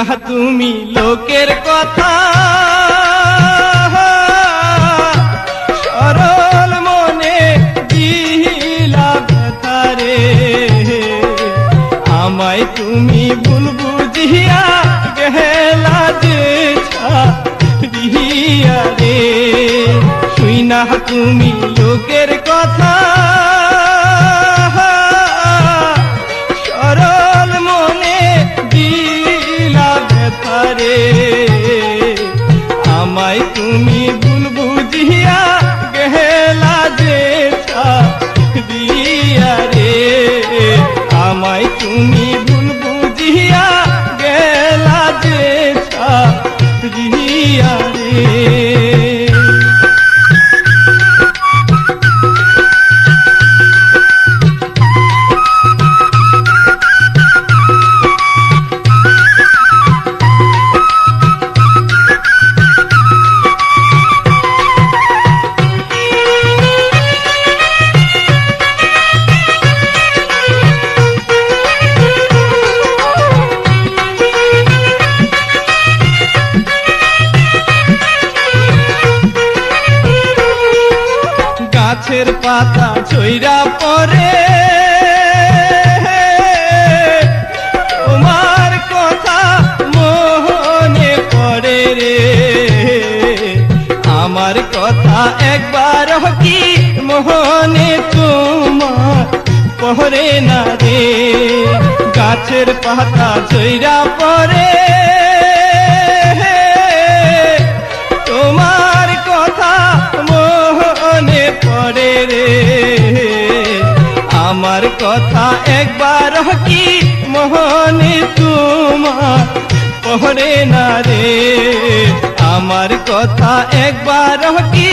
না তুমি লোকের কথা। মনে ব্যথারে আমায় তুমি গেলা রে। তুমি ব্যথারে আমায় তুমি ভুল বুঝিয়া গেলা যে দিয়া রে। আমায় তুমি ভুল বুঝিয়া গেলা যে দিয়া রে। পাতা ছইরা পরে। তোমার কথা মনে পড়ে রে। আমার কথা একবার কি মোহনে তোমার পরে না রে? গাছের পাতা ছইরা পরে। আমার কথা একবার কি মোহনে তোমার। পড়ে না রে আমার কথা একবার কি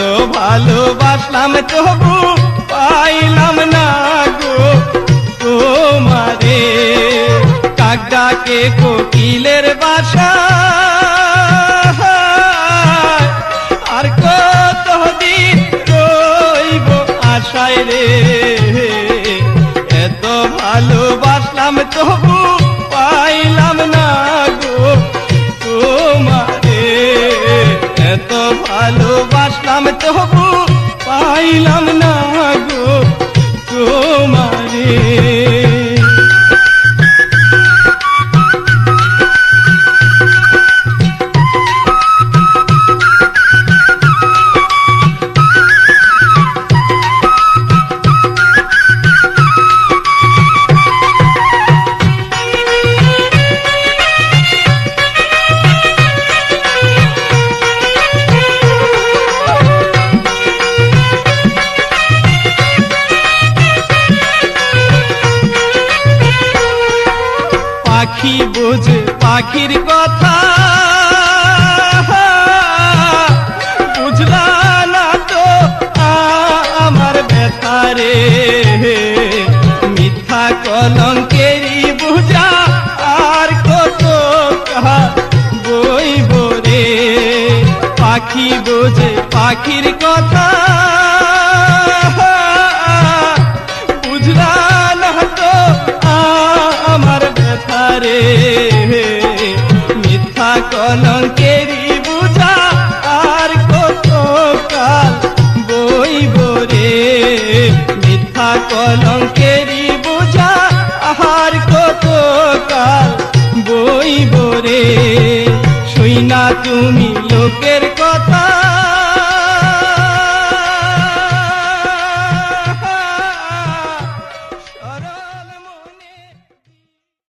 এত ভালোবাসলাম তবু পাইলাম না গো। তোমারে কাকডাকে কোকিলের বাসা। আর কতদিন রইব আশায় রে? ভালোবাসলাম তবু পাইলাম না গো তোমারে। বোঝে পাখির কথা। বুঝলা না তো আমার ব্যথারে মিথ্যা আর কত রে। পাখি বোঝে পাখির কথা। ব্যথারে মিথ্যা কলঙ্কেরি বুঝা আর কত কাল বইব রে। মিথ্যা কলঙ্কেরি বুঝা আর কত কাল বইব রে। শুই না তুমি লোকের